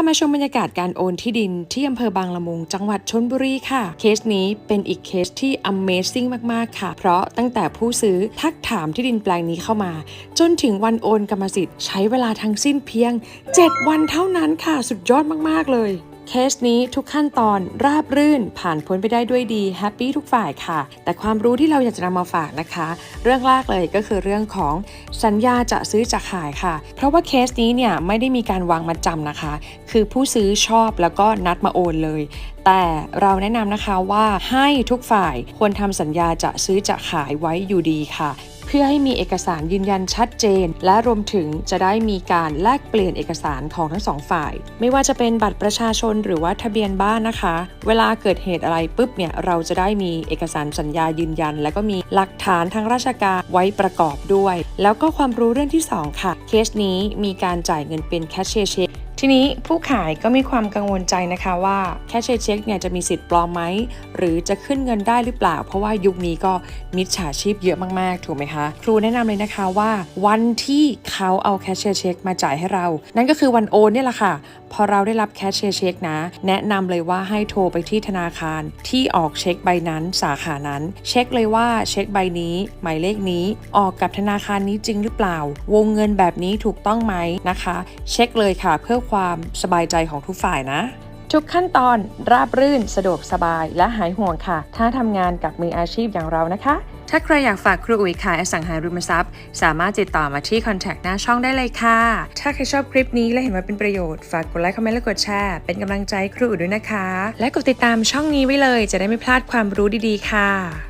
ามาชมบรรยากาศการโอนที่ดินที่อำเภอบางละมุง จังหวัดชนบุรีค่ะ เคสนี้เป็นอีกเคสที่ Amazing มาก ๆ ค่ะ เพราะตั้งแต่ผู้ซื้อทักถามที่ดินแปลงนี้เข้ามา จนถึงวันโอนกรรมสิทธิ์ใช้เวลาทั้งสิ้นเพียง 7 วันเท่านั้นค่ะ สุดยอดมาก ๆ เลย เคสนี้ทุกขั้นตอนราบรื่นผ่านพ้นไปได้ด้วยดีแฮปปี้ทุกฝ่ายค่ะ แต่ความรู้ที่เราอยากจะนำมาฝากนะคะ เรื่องแรกเลยก็คือเรื่องของสัญญาจะซื้อจะขายค่ะ เพราะว่าเคสนี้เนี่ยไม่ได้มีการวางมาจำนะคะ คือผู้ซื้อชอบแล้วก็นัดมาโอนเลย แต่เราแนะนำนะคะว่าให้ทุกฝ่ายควรทำสัญญาจะซื้อจะขายไว้อยู่ดีค่ะเพื่อให้มีเอกสารยืนยันชัดเจน และรวมถึงจะได้มีการแลกเปลี่ยนเอกสารของทั้งสองฝ่าย ไม่ว่าจะเป็นบัตรประชาชนหรือว่าทะเบียนบ้านนะคะ เวลาเกิดเหตุอะไรปุ๊บเนี่ยเราจะได้มีเอกสารสัญญายืนยัน และก็มีหลักฐานทางราชการไว้ประกอบด้วย แล้วก็ความรู้เรื่องที่สองค่ะ เคสนี้มีการจ่ายเงินเป็นแคชเชียร์เช็ค ทีนี้ผู้ขายก็มีความกังวลใจนะคะว่าแคชเชียร์เช็คเนี่ยจะมีสิทธิ์ปลอมไหม หรือจะขึ้นเงินได้หรือเปล่า เพราะว่ายุคนี้ก็มิจฉาชีพเยอะมาก ๆ ถูกไหมคะ ครูแนะนำเลยนะคะว่าวันที่เขาเอาแคชเชียร์เช็คมาจ่ายให้เรา นั่นก็คือวันโอนเนี่ยแหละค่ะ พอเราได้รับแคชเชียร์เช็คนะ แนะนำเลยว่าให้โทรไปที่ธนาคาร ที่ออกเช็คใบนั้นสาขานั้น เช็คเลยว่าเช็คใบนี้ หมายเลขนี้ออกกับธนาคารนี้จริงหรือเปล่า วงเงินแบบนี้ถูกต้องไหมนะคะ เช็คเลยค่ะเพื่อความสบายใจของทุกฝ่ายนะ ทุกขั้นตอนราบรื่นสะดวกสบายและหายห่วงค่ะ ถ้าทำงานกับมืออาชีพอย่างเรานะคะ ถ้าใครอยากฝากครูอุ๋ยขายอสังหาริมทรัพย์ สามารถติดต่อมาที่ Contact หน้าช่องได้เลยค่ะ ถ้าใครชอบคลิปนี้และเห็นว่าเป็นประโยชน์ ฝากกดไลค์คอมเมนต์และกดแชร์เป็นกำลังใจครูอุ๋ยด้วยนะคะ และกดติดตามช่องนี้ไว้เลย จะได้ไม่พลาดความรู้ดีๆ ค่ะ